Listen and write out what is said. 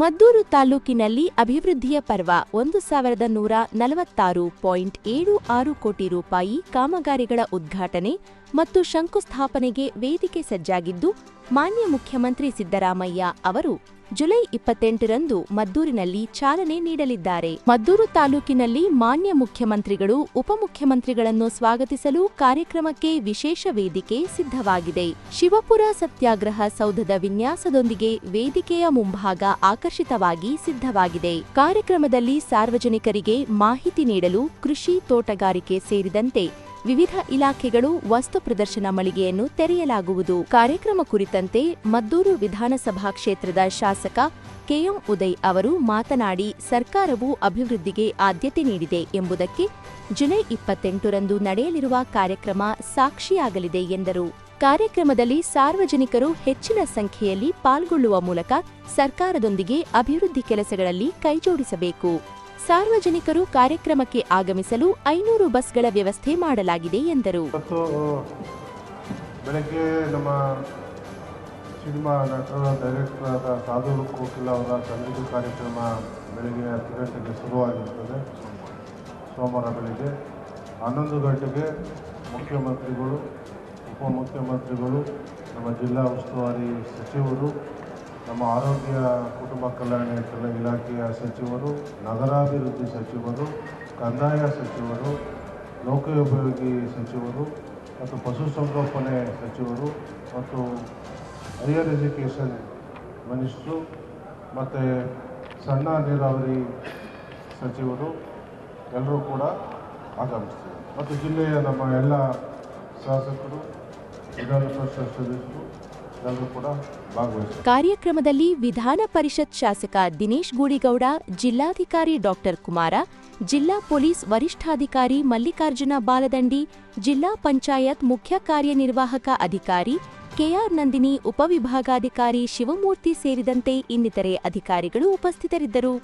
ಮದ್ದೂರು ತಾಲೂಕಿನಲ್ಲಿ ಅಭಿವೃದ್ಧಿಯ ಪರ್ವ ಒಂದು ಸಾವಿರದ ನೂರ ನಲವತ್ತಾರು ಪಾಯಿಂಟ್ ಏಳು ಆರು ಕೋಟಿ ರೂಪಾಯಿ ಕಾಮಗಾರಿಗಳ ಉದ್ಘಾಟನೆ ಮತ್ತು ಶಂಕುಸ್ಥಾಪನೆಗೆ ವೇದಿಕೆ ಸಜ್ಜಾಗಿದ್ದು ಮಾನ್ಯ ಮುಖ್ಯಮಂತ್ರಿ ಸಿದ್ದರಾಮಯ್ಯ ಅವರು ಜುಲೈ ಇಪ್ಪತ್ತೆಂಟರಂದು ಮದ್ದೂರಿನಲ್ಲಿ ಚಾಲನೆ ನೀಡಲಿದ್ದಾರೆ. ಮದ್ದೂರು ತಾಲೂಕಿನಲ್ಲಿ ಮಾನ್ಯ ಮುಖ್ಯಮಂತ್ರಿಗಳು, ಉಪಮುಖ್ಯಮಂತ್ರಿಗಳನ್ನು ಸ್ವಾಗತಿಸಲು ಕಾರ್ಯಕ್ರಮಕ್ಕೆ ವಿಶೇಷ ವೇದಿಕೆ ಸಿದ್ಧವಾಗಿದೆ. ಶಿವಪುರ ಸತ್ಯಾಗ್ರಹ ಸೌಧದ ವಿನ್ಯಾಸದೊಂದಿಗೆ ವೇದಿಕೆಯ ಮುಂಭಾಗ ಆಕರ್ಷಿತವಾಗಿ ಸಿದ್ಧವಾಗಿದೆ. ಕಾರ್ಯಕ್ರಮದಲ್ಲಿ ಸಾರ್ವಜನಿಕರಿಗೆ ಮಾಹಿತಿ ನೀಡಲು ಕೃಷಿ ತೋಟಗಾರಿಕೆ ಸೇರಿದಂತೆ ವಿವಿಧ ಇಲಾಖೆಗಳು ವಸ್ತು ಪ್ರದರ್ಶನ ಮಳಿಗೆಯನ್ನು ತೆರೆಯಲಾಗುವುದು. ಕಾರ್ಯಕ್ರಮ ಕುರಿತಂತೆ ಮದ್ದೂರು ವಿಧಾನಸಭಾ ಕ್ಷೇತ್ರದ ಶಾಸಕ ಕೆಎಂ ಉದಯ್ ಅವರು ಮಾತನಾಡಿ, ಸರ್ಕಾರವು ಅಭಿವೃದ್ಧಿಗೆ ಆದ್ಯತೆ ನೀಡಿದೆ ಎಂಬುದಕ್ಕೆ ಜುಲೈ ಇಪ್ಪತ್ತೆಂಟರಂದು ನಡೆಯಲಿರುವ ಕಾರ್ಯಕ್ರಮ ಸಾಕ್ಷಿಯಾಗಲಿದೆ ಎಂದರು. ಕಾರ್ಯಕ್ರಮದಲ್ಲಿ ಸಾರ್ವಜನಿಕರು ಹೆಚ್ಚಿನ ಸಂಖ್ಯೆಯಲ್ಲಿ ಪಾಲ್ಗೊಳ್ಳುವ ಮೂಲಕ ಸರ್ಕಾರದೊಂದಿಗೆ ಅಭಿವೃದ್ಧಿ ಕೆಲಸಗಳಲ್ಲಿ ಕೈಜೋಡಿಸಬೇಕು. ಸಾರ್ವಜನಿಕರು ಕಾರ್ಯಕ್ರಮಕ್ಕೆ ಆಗಮಿಸಲು ಐನೂರು ಬಸ್ಗಳ ವ್ಯವಸ್ಥೆ ಮಾಡಲಾಗಿದೆ ಎಂದರು. ಬೆಳಗ್ಗೆ ನಮ್ಮ ಸಿನಿಮಾ ನಟರ ಡೈರೆಕ್ಟರ್ ಆದ ಸಾಧು ಕೋಕಿಲ ಅವರ ಸಂಗೀತ ಕಾರ್ಯಕ್ರಮ ಬೆಳಗ್ಗೆ ಹತ್ತು ಗಂಟೆಗೆ ಶುರುವಾಗಿರ್ತದೆ. ಸೋಮವಾರ ಬೆಳಗ್ಗೆ ಹನ್ನೊಂದು ಗಂಟೆಗೆ ಮುಖ್ಯಮಂತ್ರಿಗಳು, ಉಪಮುಖ್ಯಮಂತ್ರಿಗಳು, ನಮ್ಮ ಜಿಲ್ಲಾ ಉಸ್ತುವಾರಿ ಸಚಿವರು ನಮ್ಮ ಆರೋಗ್ಯ, ಕುಟುಂಬ ಕಲ್ಯಾಣ ಇಲಾಖೆ- ಇಲಾಖೆಯ ಸಚಿವರು, ನಗರಾಭಿವೃದ್ಧಿ ಸಚಿವರು, ಕಂದಾಯ ಸಚಿವರು, ಲೋಕೋಪಯೋಗಿ ಸಚಿವರು ಮತ್ತು ಪಶುಸಂಗೋಪನೆ ಸಚಿವರು ಮತ್ತು ಹೈಯರ್ ಎಜುಕೇಷನ್ ಮಿನಿಸ್ಟ್ರು ಮತ್ತು ಸಣ್ಣ ನೀರಾವರಿ ಸಚಿವರು ಎಲ್ಲರೂ ಕೂಡ ಆಗಮಿಸ್ತಾರೆ ಮತ್ತು ಜಿಲ್ಲೆಯ ನಮ್ಮ ಎಲ್ಲ ಶಾಸಕರು ವಿಧಾನ ಪರಿಷತ್ ಸದಸ್ಯರು ಕಾರ್ಯಕ್ರಮದಲ್ಲಿ ವಿಧಾನ ಪರಿಷತ್ ಶಾಸಕ ದಿನೇಶ್ ಗೂಡಿಗೌಡ, ಜಿಲ್ಲಾಧಿಕಾರಿ ಡಾಕ್ಟರ್ ಕುಮಾರ, ಜಿಲ್ಲಾ ಪೊಲೀಸ್ ವರಿಷ್ಠಾಧಿಕಾರಿ ಮಲ್ಲಿಕಾರ್ಜುನ ಬಾಲದಂಡಿ, ಜಿಲ್ಲಾ ಪಂಚಾಯತ್ ಮುಖ್ಯ ಕಾರ್ಯನಿರ್ವಾಹಕ ಅಧಿಕಾರಿ ಕೆಆರ್ ನಂದಿನಿ, ಉಪವಿಭಾಗಾಧಿಕಾರಿ ಶಿವಮೂರ್ತಿ ಸೇರಿದಂತೆ ಇನ್ನಿತರೆ ಅಧಿಕಾರಿಗಳು ಉಪಸ್ಥಿತರಿದ್ದರು.